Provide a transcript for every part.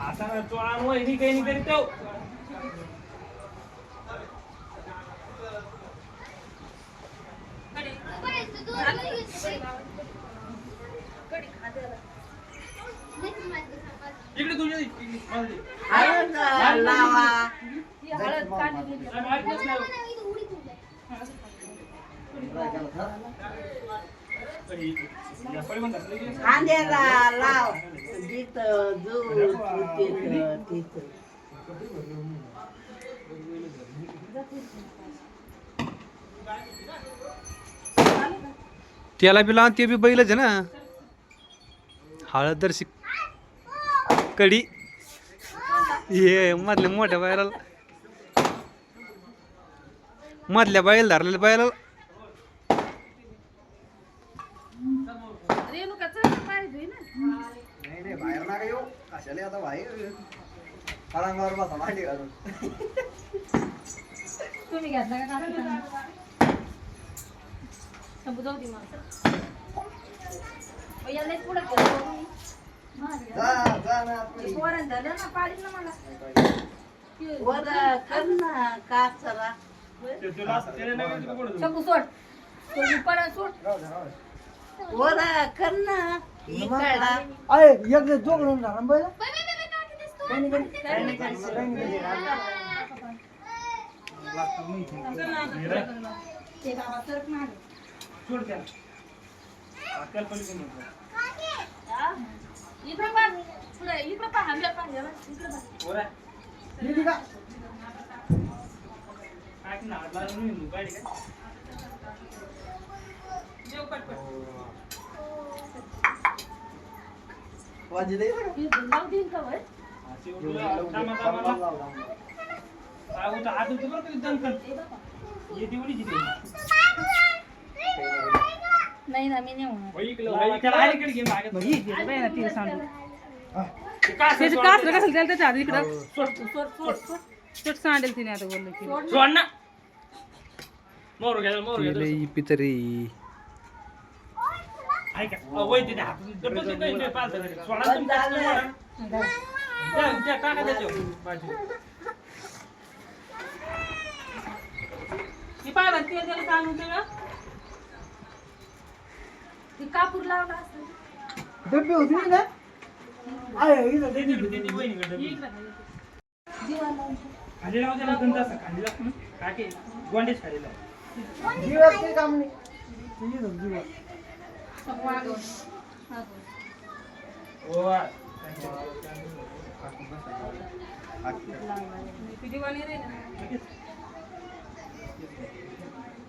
आता तो आण वहिनी काही नाही करीत तो. इकडे तुझ्या इकडे, माझ्या इकडे. हळद लावा. लाव त्याला बी लावून ते बी बैलच आहे ना. हळद दर्शी कडी. हे मधल्या मोठ्या बायला मधल्या बायला धरलेल्या बायला रेणुका चल पाहिजे ना नाही नाही बाहेर नका कशाला आता बाहेर पलंगावर बसा मांडी घालून तुम्ही घेतला का काढून मग याला पुढे जा जा ना पाडील ना मला. वर कर ना कोण होतं? शंभू सोड. पडा सोड. वर कर ना. अय एक दोघ म्हणून राहा ना बैल. तेवढी जिथे. नाही ना मी नाही होणार. असं त्याची कास ते. कसं त्याला त्याच्या आधी इकडं. चट सांडेल तिने आता बोललं की. सोड ना. मोरू घ्या, मोरू घ्या. पितरी. ऐका, अ, वही तिथे हात- डबल ते काही नाही, पाच हजार. सोडा ना तुम्ही, झालं. सोडा. द्या, द्या, टाका त्याच्यावर. बाजू. ती पाहिलं ते त्याला सांगून ती कापूर लावला असं डब्बी होती ना अय इथं ती वहिनीकडे लावून खाली लावा त्याला गंध असा, खाली लावा ना. काकी, गोंडेच खाली लावा. जीवात काही काम नाही जीवात.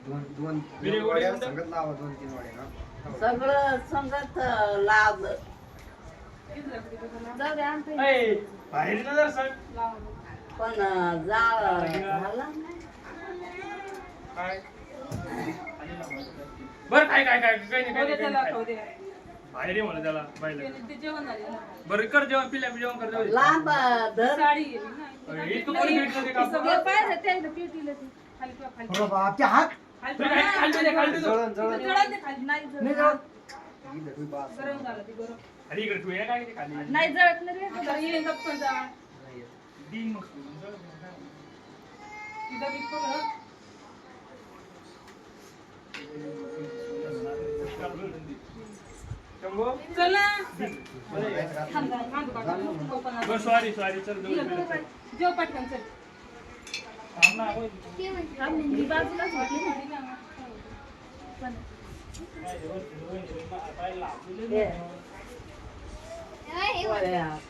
दोन दोन दोन वड्या संगत लावा दोन तीन वड्या ना सगळं संगत लावलं जाऊ दे आमचं बाहेर ना पण जा झाला काय? बरं काय काय काय काय नाही, नाही, नाही, नाही. बाहेर ये म्हणा त्याला बरं कर जेवण पिल्या जेवण कर जेवण. लांब धर. कोणी भेटलं ते ते काय दे, दे. जळण जळण. नाही नाही जळत. ते काय ते खाली? नाही जळत ना रे आता ये. गप्पन जा. दिन मग चल. ना सॉरी सॉरी चल. जेव पटकन चल. बाजूलाच हे,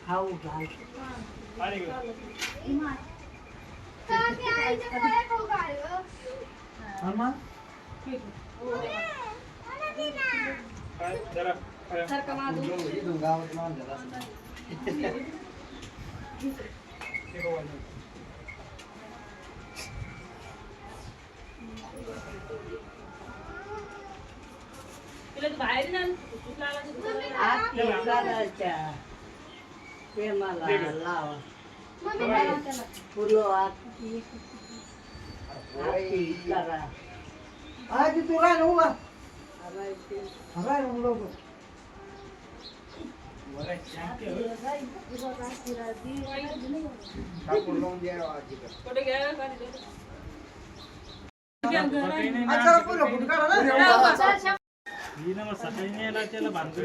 खाऊ घाल इकडं. आणि मग? काय? जरा काय? सारखं मागून इथून- इथून गावात माणसाला असं. ते बघा ना. तिला तू बाहेर ना कुठला आला तू कुठला आला? आती करायच्या प्रेमाला लावा फुलं आती आती करा आजी तू काय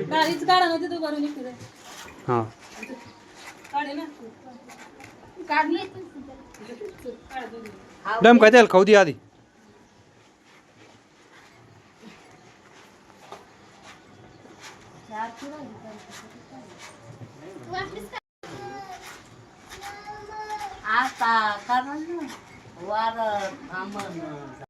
गाडीच काढा नव्हती तू इकडे हा. काढे ना काढली डम काय त्याला खाऊ दे आधी. आता कारण वार थांबन